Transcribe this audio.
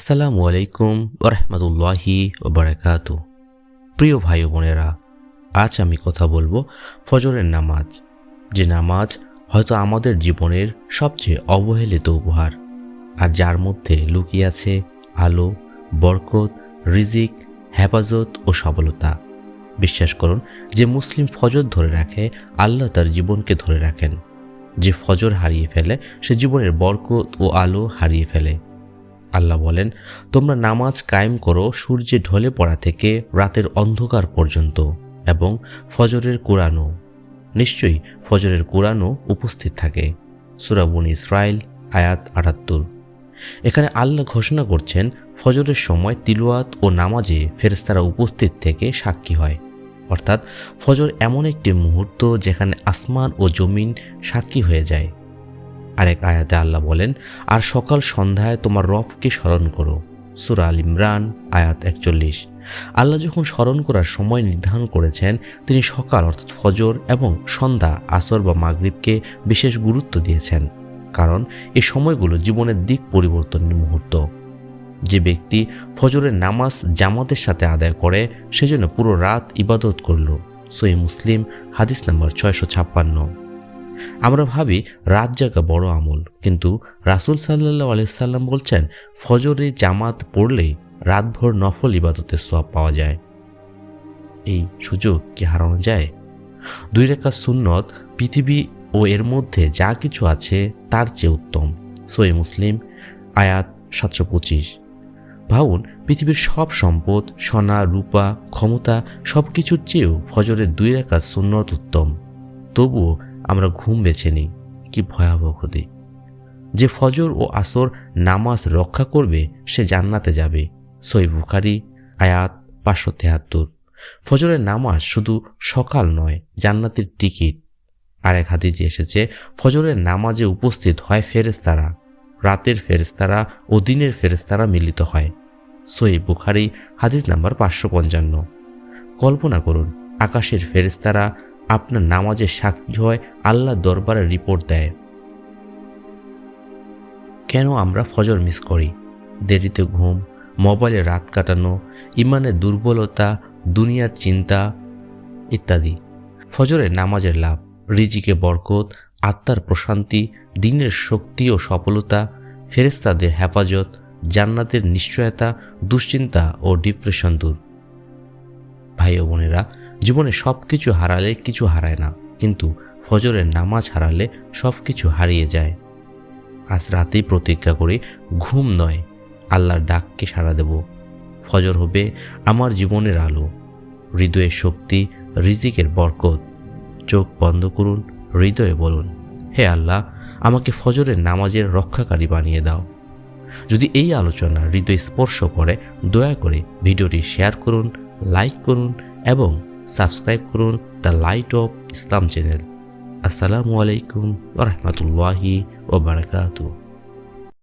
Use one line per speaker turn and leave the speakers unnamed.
আসসালামু আলাইকুম ওরহমতুল্লাহি ওবরাকাত। প্রিয় ভাই বোনেরা, আজ আমি কথা বলব ফজরের নামাজ, যে নামাজ হয়তো আমাদের জীবনের সবচেয়ে অবহেলিত উপহার, আর যার মধ্যে লুকিয়ে আছে আলো, বরকত, রিজিক, হেফাজত ও সবলতা। বিশ্বাস করুন, যে মুসলিম ফজর ধরে রাখে, আল্লাহ তার জীবনকে ধরে রাখেন। যে ফজর হারিয়ে ফেলে, সে জীবনের বরকত ও আলো হারিয়ে ফেলে। আল্লাহ বলেন, তোমরা নামাজ কায়েম করো সূর্যে ঢলে পড়া থেকে রাতের অন্ধকার পর্যন্ত এবং ফজরের কোরআনও। নিশ্চয়ই ফজরের কোরআনও উপস্থিত থাকে। সুরাবুন ইসরায়েল আয়াত আটাত্তর। এখানে আল্লাহ ঘোষণা করছেন, ফজরের সময় তিলুয়াত ও নামাজে ফেরেস্তারা উপস্থিত থেকে সাক্ষী হয়। অর্থাৎ ফজর এমন একটি মুহূর্ত যেখানে আসমান ও জমিন সাক্ষী হয়ে যায়। আরেক আয়াতে আল্লাহ বলেন, আর সকাল সন্ধ্যায় তোমার রফকে স্মরণ করো। সুরা আল ইমরান, আয়াত একচল্লিশ। আল্লাহ যখন স্মরণ করার সময় নির্ধারণ করেছেন, তিনি সকাল, অর্থাৎ ফজর এবং সন্ধ্যা, আসর বা মাগরিবকে বিশেষ গুরুত্ব দিয়েছেন, কারণ এই সময়গুলো জীবনের দিক পরিবর্তনের মুহূর্ত। যে ব্যক্তি ফজরের নামাজ জামাতের সাথে আদায় করে সেজন্য পুরো রাত ইবাদত করল। সই মুসলিম, হাদিস নাম্বার ছয়শো ছাপ্পান্ন। আমরা ভাবি রাত জাগা বড় আমল। কিন্তু রাসুল সাল্লাহ আলাইসাল্লাম বলছেন, ফজরে জামাত পড়লেই রাতভর নফল ইবাদতের সব পাওয়া যায়। এই সুযোগ কি হারানো যায়? দুই রেখা সুন্নত, পৃথিবী ও এর মধ্যে যা কিছু আছে তার চেয়ে উত্তম। সোয়ে মুসলিম, আয়াত সাতশো পঁচিশ। ভাবুন, পৃথিবীর সব সম্পদ, সোনা, রূপা, ক্ষমতা সব কিছুর চেয়েও ফজরের দুই রেখা সুন্নত উত্তম। তবুও আমরা ঘুম বেছে নিই। কি ভয়াবহ ক্ষতি। যে ফজর ও আসর নামাজ রক্ষা করবে, সে জান্নাতে যাবে। সই বুখারি, আয়াত পাঁচশো তেহাত্তর। ফজরের নামাজ শুধু সকাল নয়, জান্নাতের টিকিট। আরেক হাদিজে এসেছে, ফজরের নামাজে উপস্থিত হয় ফেরেস্তারা রাতের ফেরেস্তারা ও দিনের ফেরেস্তারা মিলিত হয়। সই বুখারি, হাদিস নাম্বার পাঁচশো পঞ্চান্ন। কল্পনা করুন, আকাশের ফেরেস্তারা আপনার নামাজের সাক্ষী হয়, আল্লাহ দরবারে রিপোর্ট দেয়। কেন আমরা ফজর মিস করি? দেরিতে ঘুম, মোবাইলে রাত কাটানো, ইমানের দুর্বলতা, দুনিয়ার চিন্তা ইত্যাদি। ফজরের নামাজের লাভ, রিজিকে বরকত, আত্মার প্রশান্তি, দিনের শক্তি ও সফলতা ফেরেস্তাদের হেফাজত, জান্নাতের নিশ্চয়তা, দুশ্চিন্তা ও ডিপ্রেশন দূর। ভাই ও বোনেরা, জীবনে সব কিছু হারালে কিছু হারায় না, কিন্তু ফজরের নামাজ হারালে সব কিছু হারিয়ে যায়। আজ রাতেই প্রতিজ্ঞা করি, ঘুম নয়, আল্লাহর ডাককে সাড়া দেব। ফজর হবে আমার জীবনের আলো, হৃদয়ের শক্তি, রিজিকের বরকত। চোখ বন্ধ করুন, হৃদয়ে বলুন, হে আল্লাহ, আমাকে ফজরের নামাজের রক্ষাকারী বানিয়ে দাও। যদি এই আলোচনা হৃদয় স্পর্শ করে, দয়া করে ভিডিওটি শেয়ার করুন লাইক করুন এবং সাবস্ক্রাইব করুন the light of Islam channel. আসসালামু আলাইকুম রহমতুল্লাহি ওবরাকাতু